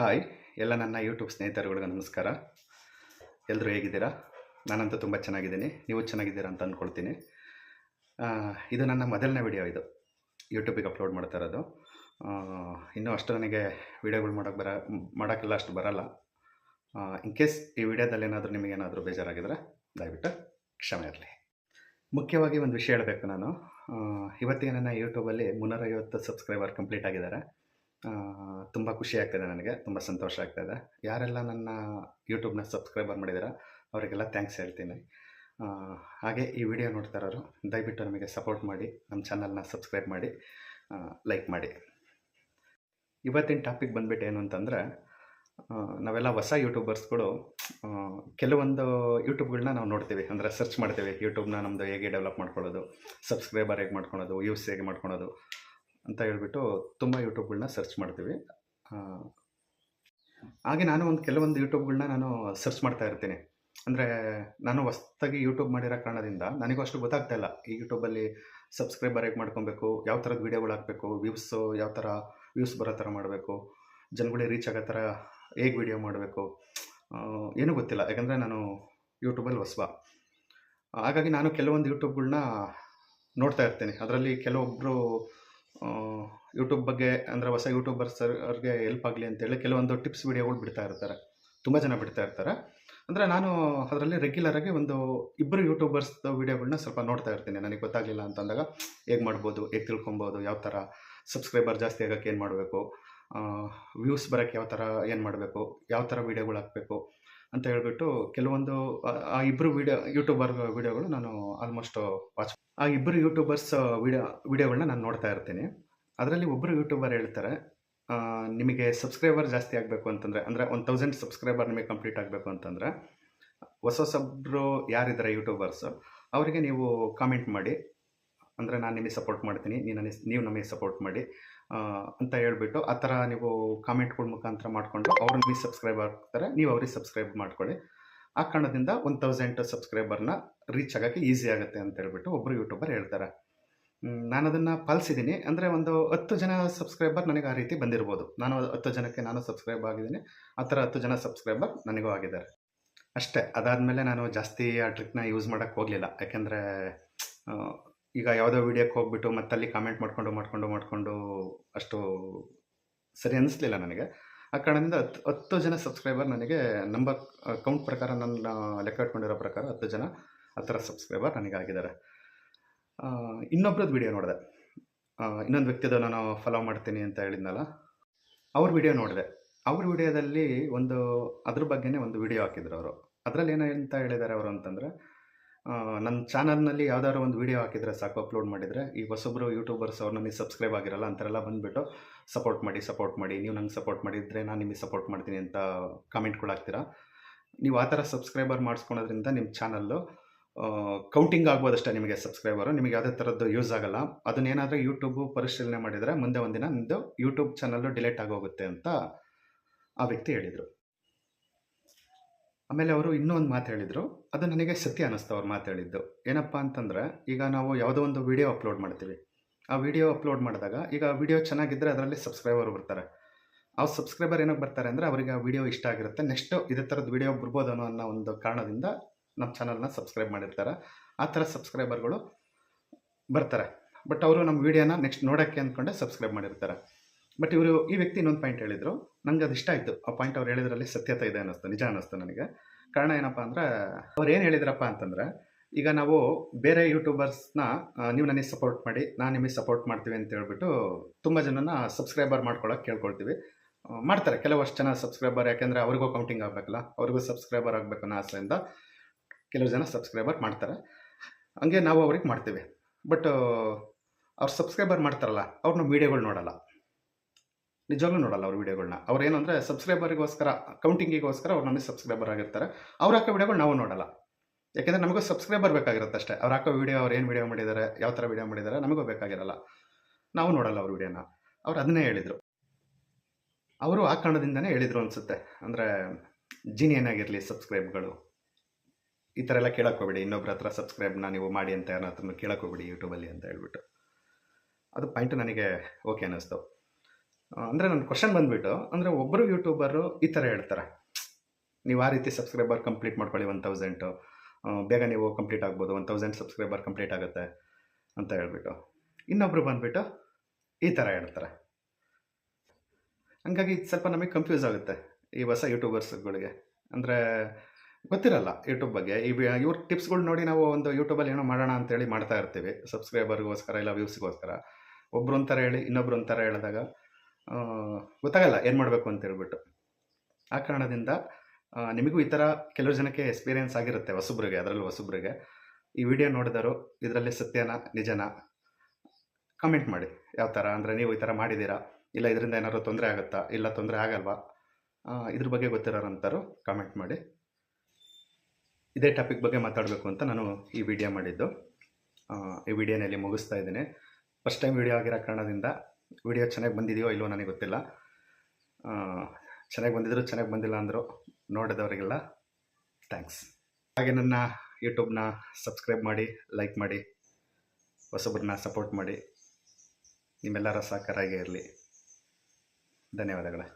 Hi, ಎಲ್ಲ ನನ್ನ YouTube ಸ್ನೇಹಿತರುಗಳಿಗೆ ನಮಸ್ಕಾರ. ಎಲ್ಲರೂ ಹೇಗಿದ್ದೀರಾ? ನಾನಂತೂ ತುಂಬ ಚೆನ್ನಾಗಿದ್ದೀನಿ. ನೀವು ಚೆನ್ನಾಗಿದ್ದೀರಾ ಅಂತ ಅಂದ್ಕೊಳ್ತೀನಿ ಇದು ನನ್ನ ಮೊದಲನೇ ವಿಡಿಯೋ ಇದು. ಯೂಟ್ಯೂಬಿಗೆ ಅಪ್ಲೋಡ್ ಮಾಡ್ತಾ ಇರೋದು. ಇನ್ನೂ ಅಷ್ಟು ನನಗೆ ವಿಡಿಯೋಗಳು ಮಾಡೋಕ್ಕೆ ಬರ, ಮಾಡೋಕ್ಕೆಲ್ಲ ಅಷ್ಟು ಬರಲ್ಲ. ಇನ್ ಕೇಸ್ ಈ ವಿಡಿಯೋದಲ್ಲಿ ಏನಾದರೂ ನಿಮಗೇನಾದರೂ ಬೇಜಾರಾಗಿದ್ರೆ ದಯವಿಟ್ಟು ಕ್ಷಮೆ ಇರಲಿ. ಮುಖ್ಯವಾಗಿ ಒಂದು ವಿಷಯ ಹೇಳಬೇಕು ನಾನು. ಇವತ್ತಿಗೆ ನನ್ನ ಯೂಟ್ಯೂಬಲ್ಲಿ ಮುನ್ನೂರೈವತ್ತು ಸಬ್ಸ್ಕ್ರೈಬರ್ ಕಂಪ್ಲೀಟ್ ಆಗಿದ್ದಾರೆ. ತುಂಬ ಖುಷಿ ಆಗ್ತಾಯಿದೆ ನನಗೆ, ತುಂಬ ಸಂತೋಷ ಆಗ್ತಾಯಿದೆ ಯಾರೆಲ್ಲ ನನ್ನ ಯೂಟ್ಯೂಬ್ನ ಸಬ್ಸ್ಕ್ರೈಬರ್ ಮಾಡಿದ್ದೀರಾ ಅವರಿಗೆಲ್ಲ ಥ್ಯಾಂಕ್ಸ್ ಹೇಳ್ತೀನಿ. ಹಾಗೆ ಈ ವಿಡಿಯೋ ನೋಡ್ತಾ ಇರೋರು, ದಯವಿಟ್ಟು ನಮಗೆ ಸಪೋರ್ಟ್ ಮಾಡಿ ನಮ್ಮ ಚಾನಲ್ನ ಸಬ್ಸ್ಕ್ರೈಬ್ ಮಾಡಿ ಲೈಕ್ ಮಾಡಿ. ಇವತ್ತಿನ ಟಾಪಿಕ್ ಬಂದ್ಬಿಟ್ಟು ಏನು ಅಂತಂದರೆ ನಾವೆಲ್ಲ ಹೊಸ ಯೂಟ್ಯೂಬರ್ಸ್ಗಳು ಕೆಲವೊಂದು ಯೂಟ್ಯೂಬ್ಗಳನ್ನ ನಾವು ನೋಡ್ತೀವಿ. ಅಂದರೆ ಸರ್ಚ್ ಮಾಡ್ತೀವಿ. ಯೂಟ್ಯೂಬ್ನ ನಮ್ಮದು ಹೇಗೆ ಡೆವಲಪ್ ಮಾಡ್ಕೊಳ್ಳೋದು ಸಬ್ಸ್ಕ್ರೈಬರ್ ಹೇಗೆ ಮಾಡ್ಕೊಳೋದು ವ್ಯೂಸ್ ಹೇಗೆ ಮಾಡ್ಕೊಳೋದು ಅಂತ ಹೇಳ್ಬಿಟ್ಟು ತುಂಬ ಯೂಟ್ಯೂಬ್ಗಳನ್ನ ಸರ್ಚ್ ಮಾಡ್ತೀವಿ. ಹಾಗೆ ನಾನು ಒಂದು ಕೆಲವೊಂದು ಯೂಟ್ಯೂಬ್ಗಳನ್ನ ನಾನು ಸರ್ಚ್ ಮಾಡ್ತಾ ಇರ್ತೀನಿ. ಅಂದರೆ ನಾನು ಹೊಸ್ತಾಗಿ ಯೂಟ್ಯೂಬ್ ಮಾಡಿರೋ ಕಾರಣದಿಂದ ನನಗೂ ಅಷ್ಟು ಗೊತ್ತಾಗ್ತಾ ಇಲ್ಲ. ಈ ಯೂಟ್ಯೂಬಲ್ಲಿ ಸಬ್ಸ್ಕ್ರೈಬರ್ ಹೇಗೆ ಮಾಡ್ಕೊಬೇಕು, ಯಾವ ಥರದ ವೀಡಿಯೋಗಳು ಹಾಕಬೇಕು ವ್ಯೂಸು ಯಾವ ಥರ ವ್ಯೂಸ್ ಬರೋ ಥರ ಮಾಡಬೇಕು, ಜನಗಳಿಗೆ ರೀಚ್ ಆಗೋ ಥರ ಹೇಗೆ ವೀಡಿಯೋ ಮಾಡಬೇಕು ಏನೂ ಗೊತ್ತಿಲ್ಲ. ಯಾಕಂದರೆ ನಾನು ಯೂಟ್ಯೂಬಲ್ಲಿ ಹೊಸಬ ಹಾಗಾಗಿ ನಾನು ಕೆಲವೊಂದು ಯೂಟ್ಯೂಬ್ಗಳನ್ನ ನೋಡ್ತಾ ಇರ್ತೀನಿ. ಅದರಲ್ಲಿ ಕೆಲವೊಬ್ಬರು ಯೂಟ್ಯೂಬ್ ಬಗ್ಗೆ ಅಂದರೆ ಹೊಸ ಯೂಟ್ಯೂಬರ್ಸ್ ಅವ್ರಿಗೆ ಹೆಲ್ಪ್ ಆಗಲಿ ಅಂತೇಳಿ ಕೆಲವೊಂದು ಟಿಪ್ಸ್ ವೀಡಿಯೋಗಳು ಬಿಡ್ತಾ ಇರ್ತಾರೆ. ತುಂಬ ಜನ ಬಿಡ್ತಾ ಇರ್ತಾರೆ. ಅಂದರೆ ನಾನು ಅದರಲ್ಲಿ ರೆಗ್ಯುಲರಾಗಿ ಒಂದು ಇಬ್ಬರು ಯೂಟ್ಯೂಬರ್ಸ್ ವೀಡಿಯೋಗಳನ್ನ ಸ್ವಲ್ಪ ನೋಡ್ತಾ ಇರ್ತೀನಿ. ನನಗೆ ಗೊತ್ತಾಗಲಿಲ್ಲ ಅಂತಂದಾಗ ಹೇಗೆ ಮಾಡ್ಬೋದು, ಹೇಗೆ ತಿಳ್ಕೊಬೋದು, ಯಾವ ಥರ ಸಬ್ಸ್ಕ್ರೈಬರ್ ಜಾಸ್ತಿ ಆಗೋಕ್ಕೆ ಏನು ಮಾಡಬೇಕು ವ್ಯೂಸ್ ಬರೋಕ್ಕೆ ಯಾವ ಥರ ಏನು ಮಾಡಬೇಕು, ಯಾವ ಥರ ವೀಡಿಯೋಗಳು ಹಾಕಬೇಕು ಅಂತ ಹೇಳ್ಬಿಟ್ಟು ಕೆಲವೊಂದು ಆ- ಇಬ್ಬರು ವೀಡಿಯೋ ಯೂಟ್ಯೂಬರ್ ವೀಡಿಯೋಗಳು ನಾನು ಆಲ್ಮೋಸ್ಟ್ ವಾಚ್ ಆ ಇಬ್ಬರು ಯೂಟ್ಯೂಬರ್ಸ್ ವಿಡಿಯೋ ವಿಡಿಯೋಗಳನ್ನ ನಾನು ನೋಡ್ತಾ ಇರ್ತೀನಿ. ಅದರಲ್ಲಿ ಒಬ್ಬರು ಯೂಟ್ಯೂಬರ್ ಹೇಳ್ತಾರೆ ನಿಮಗೆ ಸಬ್ಸ್ಕ್ರೈಬರ್ ಜಾಸ್ತಿ ಆಗಬೇಕು ಅಂತಂದರೆ, ಅಂದರೆ ಒನ್ ತೌಸಂಡ್ ಸಬ್ಸ್ಕ್ರೈಬರ್ ನಿಮಗೆ ಕಂಪ್ಲೀಟ್ ಆಗಬೇಕು ಅಂತಂದರೆ, ಹೊಸ ಹೊಸಬ್ರು ಯಾರಿದ್ದಾರೆ ಯೂಟ್ಯೂಬರ್ಸ್ ಅವರಿಗೆ ನೀವು ಕಾಮೆಂಟ್ ಮಾಡಿ, ಅಂದರೆ ನಾನು ನಿಮಗೆ ಸಪೋರ್ಟ್ ಮಾಡ್ತೀನಿ, ನೀನು ನೀವು ನಮಗೆ ಸಪೋರ್ಟ್ ಮಾಡಿ ಅಂತ ಹೇಳ್ಬಿಟ್ಟು ಆ ಥರ ನೀವು ಕಾಮೆಂಟ್ಗಳ ಮುಖಾಂತರ ಮಾಡಿಕೊಂಡು ಅವ್ರು ನಿಮಗೆ ಸಬ್ಸ್ಕ್ರೈಬ್ ಆಗ್ತಾರೆ, ನೀವು ಅವ್ರಿಗೆ ಸಬ್ಸ್ಕ್ರೈಬ್ ಮಾಡ್ಕೊಳ್ಳಿ. ಆ ಕಾರಣದಿಂದ ಒನ್ ತೌಸಂಡ್ ಸಬ್ಸ್ಕ್ರೈಬರ್ನ ರೀಚ್ ಆಗೋಕ್ಕೆ ಈಸಿ ಆಗುತ್ತೆ ಅಂತ ಹೇಳ್ಬಿಟ್ಟು ಒಬ್ಬರು ಯೂಟ್ಯೂಬರ್ ಹೇಳ್ತಾರೆ. ನಾನು ಅದನ್ನು ಪಾಲಿಸಿದ್ದೀನಿ ಅಂದರೆ ಒಂದು ಹತ್ತು ಜನ ಸಬ್ಸ್ಕ್ರೈಬರ್ ನನಗೆ ಆ ರೀತಿ ಬಂದಿರ್ಬೋದು. ನಾನು ಹತ್ತು ಜನಕ್ಕೆ ನಾನು ಸಬ್ಸ್ಕ್ರೈಬ್ ಆಗಿದ್ದೀನಿ. ಆ ಥರ ಹತ್ತು ಜನ ಸಬ್ಸ್ಕ್ರೈಬರ್ ನನಗೂ ಆಗಿದ್ದಾರೆ. ಅಷ್ಟೇ. ಅದಾದಮೇಲೆ ನಾನು ಜಾಸ್ತಿ ಆ ಟ್ರಿಕ್ನ ಯೂಸ್ ಮಾಡೋಕ್ಕೆ ಹೋಗಲಿಲ್ಲ. ಯಾಕೆಂದರೆ ಈಗ ಯಾವುದೋ ವೀಡಿಯೋಕ್ಕೆ ಹೋಗ್ಬಿಟ್ಟು ಮತ್ತಲ್ಲಿ ಕಾಮೆಂಟ್ ಮಾಡಿಕೊಂಡು ಮಾಡಿಕೊಂಡು ಮಾಡಿಕೊಂಡು ಅಷ್ಟು ಸರಿ ಅನ್ನಿಸ್ಲಿಲ್ಲ ನನಗೆ. ಆ ಕಾರಣದಿಂದ ಹತ್ತು ಹತ್ತು ಜನ ಸಬ್ಸ್ಕ್ರೈಬರ್ ನನಗೆ ನಂಬರ್ ಕೌಂಟ್ ಪ್ರಕಾರ ನನ್ನ ಲೆಕ್ಕ ಇಟ್ಕೊಂಡಿರೋ ಪ್ರಕಾರ ಹತ್ತು ಜನ ಆ ಥರ ಸಬ್ಸ್ಕ್ರೈಬರ್ ನನಗೆ ಆಗಿದ್ದಾರೆ ಇನ್ನೊಬ್ರದ್ದು ವಿಡಿಯೋ ನೋಡಿದೆ. ಇನ್ನೊಂದು ವ್ಯಕ್ತಿದು ನಾನು ಫಾಲೋ ಮಾಡ್ತೀನಿ ಅಂತ ಹೇಳಿದ್ನಲ್ಲ, ಅವ್ರ ವಿಡಿಯೋ ನೋಡಿದೆ. ಅವ್ರ ವಿಡಿಯೋದಲ್ಲಿ ಒಂದು, ಅದ್ರ ಬಗ್ಗೆನೇ ಒಂದು ವಿಡಿಯೋ ಹಾಕಿದ್ರು ಅವರು. ಅದರಲ್ಲಿ ಏನಂತ ಹೇಳಿದ್ದಾರೆ ಅವರು ಅಂತಂದರೆ ನನ್ನ ಚಾನಲ್ನಲ್ಲಿ ಯಾವ್ದಾದ್ರು ಒಂದು ವಿಡಿಯೋ ಹಾಕಿದರೆ ಸಾಕು ಅಪ್ಲೋಡ್ ಮಾಡಿದರೆ. ಈ ಹೊಸೊಬ್ಬರು ಯೂಟ್ಯೂಬರ್ಸ್ ಅವ್ರು ನನಗೆ ಸಬ್ಸ್ಕ್ರೈಬ್ ಆಗಿರಲ್ಲ ಅಂತಾರೆಲ್ಲ ಬಂದುಬಿಟ್ಟು ಸಪೋರ್ಟ್ ಮಾಡಿ ಸಪೋರ್ಟ್ ಮಾಡಿ. ನೀವು ನಂಗೆ ಸಪೋರ್ಟ್ ಮಾಡಿದರೆ ನಾನು ನಿಮಗೆ ಸಪೋರ್ಟ್ ಮಾಡ್ತೀನಿ ಅಂತ ಕಮೆಂಟ್ಗಳಾಗ್ತೀರಾ ನೀವು ಆ ಥರ ಸಬ್ಸ್ಕ್ರೈಬರ್ ಮಾಡಿಸ್ಕೊಳೋದ್ರಿಂದ ನಿಮ್ಮ ಚಾನಲ್ಲು ಕೌಂಟಿಂಗ್ ಆಗ್ಬೋದಷ್ಟೇ ನಿಮಗೆ ಸಬ್ಸ್ಕ್ರೈಬರು ನಿಮಗೆ ಯಾವುದೇ ಥರದ್ದು ಯೂಸ್ ಆಗಲ್ಲ. ಅದನ್ನೇನಾದರೂ ಯೂಟ್ಯೂಬು ಪರಿಶೀಲನೆ ಮಾಡಿದರೆ ಮುಂದೆ ಒಂದಿನ ನಿಮ್ಮದು ಯೂಟ್ಯೂಬ್ ಚಾನಲ್ಲು ಡಿಲೀಟ್ ಆಗೋಗುತ್ತೆ ಅಂತ ಆ ವ್ಯಕ್ತಿ ಹೇಳಿದರು. ಆಮೇಲೆ ಅವರು ಇನ್ನೂ ಒಂದು ಮಾತು ಹೇಳಿದರು. ಅದು ನನಗೆ ಸತ್ಯ ಅನ್ನಿಸ್ತು ಅವ್ರು ಮಾತು ಹೇಳಿದ್ದು. ಏನಪ್ಪ ಅಂತಂದರೆ, ಈಗ ನಾವು ಯಾವುದೋ ಒಂದು ವಿಡಿಯೋ ಅಪ್ಲೋಡ್ ಮಾಡ್ತೀವಿ. ಆ ವಿಡಿಯೋ ಅಪ್ಲೋಡ್ ಮಾಡಿದಾಗ ಈಗ ವಿಡಿಯೋ ಚೆನ್ನಾಗಿದ್ದರೆ ಅದರಲ್ಲಿ ಸಬ್ಸ್ಕ್ರೈಬರ್ ಬರ್ತಾರೆ. ಆ ಸಬ್ಸ್ಕ್ರೈಬರ್ ಏನಕ್ಕೆ ಬರ್ತಾರೆ ಅಂದರೆ, ಅವರಿಗೆ ಆ ವಿಡಿಯೋ ಇಷ್ಟ ಆಗಿರುತ್ತೆ. ನೆಕ್ಸ್ಟು ಇದೇ ಥರದ ವಿಡಿಯೋ ಬರ್ಬೋದು ಅನ್ನೋ ಒಂದು ಕಾರಣದಿಂದ ನಮ್ಮ ಚಾನಲ್ನ ಸಬ್ಸ್ಕ್ರೈಬ್ ಮಾಡಿರ್ತಾರೆ. ಆ ಥರ ಸಬ್ಸ್ಕ್ರೈಬರ್ಗಳು ಬರ್ತಾರೆ. ಬಟ್ ಅವರು ನಮ್ಮ ವಿಡಿಯೋನ ನೆಕ್ಸ್ಟ್ ನೋಡೋಕ್ಕೆ ಅಂದ್ಕೊಂಡೆ ಸಬ್ಸ್ಕ್ರೈಬ್ ಮಾಡಿರ್ತಾರೆ. ಬಟ್ ಇವರು ಈ ವ್ಯಕ್ತಿ ಇನ್ನೊಂದು ಪಾಯಿಂಟ್ ಹೇಳಿದರು. ನನಗೆ ಅದು ಇಷ್ಟ ಆಯಿತು. ಆ ಪಾಯಿಂಟ್ ಅವ್ರು ಹೇಳಿದ್ರಲ್ಲಿ ಸತ್ಯತೆ ಇದೆ ಅನ್ನಿಸ್ತು. ನಿಜ ಅನ್ನಿಸ್ತು ನನಗೆ. ಕಾರಣ ಏನಪ್ಪ ಅಂದರೆ, ಅವ್ರು ಏನು ಹೇಳಿದ್ರಪ್ಪ ಅಂತಂದರೆ, ಈಗ ನಾವು ಬೇರೆ ಯೂಟ್ಯೂಬರ್ಸ್ನ ನೀವು ನನಗೆ ಸಪೋರ್ಟ್ ಮಾಡಿ, ನಾನು ನಿಮಗೆ ಸಪೋರ್ಟ್ ಮಾಡ್ತೀವಿ ಅಂತ ಹೇಳ್ಬಿಟ್ಟು ತುಂಬ ಜನನ ಸಬ್ಸ್ಕ್ರೈಬರ್ ಮಾಡ್ಕೊಳ್ಳೋಕೆ ಕೇಳ್ಕೊಳ್ತೀವಿ. ಮಾಡ್ತಾರೆ. ಕೆಲವಷ್ಟು ಜನ ಸಬ್ಸ್ಕ್ರೈಬರ್ ಯಾಕೆಂದರೆ ಅವ್ರಿಗೂ ಕೌಂಟಿಂಗ್ ಆಗಬೇಕಲ್ಲ. ಅವ್ರಿಗೂ ಸಬ್ಸ್ಕ್ರೈಬರ್ ಆಗಬೇಕು ಅನ್ನೋ ಆಸೆಯಿಂದ ಕೆಲವು ಜನ ಸಬ್ಸ್ಕ್ರೈಬರ್ ಮಾಡ್ತಾರೆ. ಹಂಗೆ ನಾವು ಅವ್ರಿಗೆ ಮಾಡ್ತೀವಿ. ಬಟ್ ಅವ್ರು ಸಬ್ಸ್ಕ್ರೈಬರ್ ಮಾಡ್ತಾರಲ್ಲ ಅವ್ರು ನಮ್ಮ ವೀಡಿಯೋಗಳು ನೋಡಲ್ಲ. ನಿಜವಾಗ್ಲೂ ನೋಡಲ್ಲ ಅವ್ರ ವೀಡಿಯೋಗಳನ್ನ ಅವ್ರು ಏನಂದರೆ ಸಬ್ಸ್ಕ್ರೈಬರಿಗೋಸ್ಕರ ಕೌಂಟಿಂಗಿಗೋಸ್ಕರ ಅವ್ರು ನಮಗೆ ಸಬ್ಸ್ಕ್ರೈಬರ್ ಆಗಿರ್ತಾರೆ. ಅವ್ರು ಹಾಕೋ ವೀಡಿಯೋಗಳು ನಾವು ನೋಡಲ್ಲ. ಯಾಕೆಂದರೆ ನಮಗೂ ಸಬ್ಸ್ಕ್ರೈಬರ್ ಬೇಕಾಗಿರುತ್ತೆ ಅಷ್ಟೇ. ಅವ್ರು ಹಾಕೋ ವೀಡಿಯೋ, ಅವ್ರು ಏನು ವೀಡಿಯೋ ಮಾಡಿದ್ದಾರೆ ಯಾವ ಥರ ವೀಡಿಯೋ ಮಾಡಿದ್ದಾರೆ ನಮಗೂ ಬೇಕಾಗಿರಲ್ಲ. ನಾವು ನೋಡಲ್ಲ ಅವ್ರ ವೀಡಿಯೋನ. ಅವ್ರು ಅದನ್ನೇ ಹೇಳಿದರು. ಅವರು ಆ ಕಾರಣದಿಂದನೇ ಹೇಳಿದರು ಅನಿಸುತ್ತೆ. ಅಂದರೆ ಜಿನ್ ಏನಾಗಿರಲಿ ಸಬ್ಸ್ಕ್ರೈಬ್ಗಳು ಈ ಥರ ಎಲ್ಲ ಕೇಳಕ್ಕೆ ಹೋಗ್ಬೇಡಿ. ಇನ್ನೊಬ್ರ ಹತ್ರ ಸಬ್ಸ್ಕ್ರೈಬ್ನ ನೀವು ಮಾಡಿ ಅಂತ ಯಾರನ್ನ ಹತ್ರ ಕೇಳಕ್ಕೆ ಹೋಗ್ಬೇಡಿ ಯೂಟ್ಯೂಬಲ್ಲಿ ಅಂತ ಹೇಳ್ಬಿಟ್ಟು. ಅದು ಪಾಯಿಂಟು ನನಗೆ ಓಕೆ ಅನ್ನಿಸ್ತು. ಅಂದರೆ ನನ್ನ ಕ್ವಶನ್ ಬಂದುಬಿಟ್ಟು, ಅಂದರೆ ಒಬ್ಬರು ಯೂಟ್ಯೂಬರು ಈ ಥರ ಹೇಳ್ತಾರೆ. ನೀವು ಆ ರೀತಿ ಸಬ್ಸ್ಕ್ರೈಬರ್ ಕಂಪ್ಲೀಟ್ ಮಾಡ್ಕೊಳ್ಳಿ ಒನ್ ತೌಸಂಡು ಬೇಗ ನೀವು ಕಂಪ್ಲೀಟ್ ಆಗ್ಬೋದು. ಒನ್ ತೌಸಂಡ್ ಸಬ್ಸ್ಕ್ರೈಬರ್ ಕಂಪ್ಲೀಟ್ ಆಗುತ್ತೆ. ಅಂತ ಹೇಳ್ಬಿಟ್ಟು ಇನ್ನೊಬ್ಬರು ಬಂದುಬಿಟ್ಟು ಈ ಥರ ಹೇಳ್ತಾರೆ. ಹಂಗಾಗಿ ಸ್ವಲ್ಪ ನಮಗೆ ಕನ್ಫ್ಯೂಸ್ ಆಗುತ್ತೆ ಈ ಹೊಸ ಯೂಟ್ಯೂಬರ್ಸ್ಗಳಿಗೆ ಅಂದರೆ ಗೊತ್ತಿರಲ್ಲ ಯೂಟ್ಯೂಬ್ ಬಗ್ಗೆ. ಈ ಇವ್ರ ಟಿಪ್ಸ್ಗಳು ನೋಡಿ ನಾವು ಒಂದು ಯೂಟ್ಯೂಬಲ್ಲಿ ಏನೋ ಮಾಡೋಣ ಅಂತೇಳಿ ಮಾಡ್ತಾ ಇರ್ತೀವಿ. ಸಬ್ಸ್ಕ್ರೈಬರ್ಗೋಸ್ಕರ ಇಲ್ಲ ವ್ಯೂಸ್ಗೋಸ್ಕರ ಒಬ್ಬರು ಒಂಥರ ಹೇಳಿ, ಇನ್ನೊಬ್ರು ಒಂಥರ ಹೇಳಿದಾಗ ಗೊತ್ತಾಗಲ್ಲ ಏನು ಮಾಡಬೇಕು ಅಂತ ಹೇಳ್ಬಿಟ್ಟು. ಆ ಕಾರಣದಿಂದ ನಿಮಗೂ ಈ ಥರ ಕೆಲವು ಜನಕ್ಕೆ ಎಕ್ಸ್ಪೀರಿಯೆನ್ಸ್ ಆಗಿರುತ್ತೆ ಹೊಸಬ್ರಿಗೆ, ಅದರಲ್ಲೂ ಹೊಸಬ್ರಿಗೆ. ಈ ವಿಡಿಯೋ ನೋಡಿದವರು ಇದರಲ್ಲಿ ಸತ್ಯನ, ನಿಜನ ಕಮೆಂಟ್ ಮಾಡಿ. ಯಾವ ಥರ ಅಂದರೆ ನೀವು ಈ ಥರ ಮಾಡಿದ್ದೀರಾ? ಇಲ್ಲ ಇದರಿಂದ ಏನಾದರೂ ತೊಂದರೆ ಆಗುತ್ತಾ? ಇಲ್ಲ ತೊಂದರೆ ಆಗಲ್ವಾ? ಇದ್ರ ಬಗ್ಗೆ ಗೊತ್ತಿರೋರಂತಾರು ಕಾಮೆಂಟ್ ಮಾಡಿ. ಇದೇ ಟಾಪಿಕ್ ಬಗ್ಗೆ ಮಾತಾಡಬೇಕು ಅಂತ ನಾನು ಈ ವಿಡಿಯೋ ಮಾಡಿದ್ದು. ಈ ವಿಡಿಯೋನಲ್ಲಿ ಮುಗಿಸ್ತಾ ಇದ್ದೀನಿ. ಫಸ್ಟ್ ಟೈಮ್ ವಿಡಿಯೋ ಆಗಿರೋ ಕಾರಣದಿಂದ ವಿಡಿಯೋ ಚೆನ್ನಾಗಿ ಬಂದಿದೆಯೋ ಇಲ್ವೋ ನನಗೆ ಗೊತ್ತಿಲ್ಲ. ಚೆನ್ನಾಗಿ ಬಂದಿದ್ರು ಚೆನ್ನಾಗಿ ಬಂದಿಲ್ಲ ಅಂದರು ನೋಡಿದವರಿಗೆಲ್ಲ ಥ್ಯಾಂಕ್ಸ್ ಹಾಗೆ ನನ್ನ ಯೂಟ್ಯೂಬ್ನ ಸಬ್ಸ್ಕ್ರೈಬ್ ಮಾಡಿ ಲೈಕ್ ಮಾಡಿ, ಹೊಸಬ್ರನ್ನ ಸಪೋರ್ಟ್ ಮಾಡಿ. ನಿಮ್ಮೆಲ್ಲರ ಸಹಕಾರ ಆಗೇ ಇರಲಿ. ಧನ್ಯವಾದಗಳು.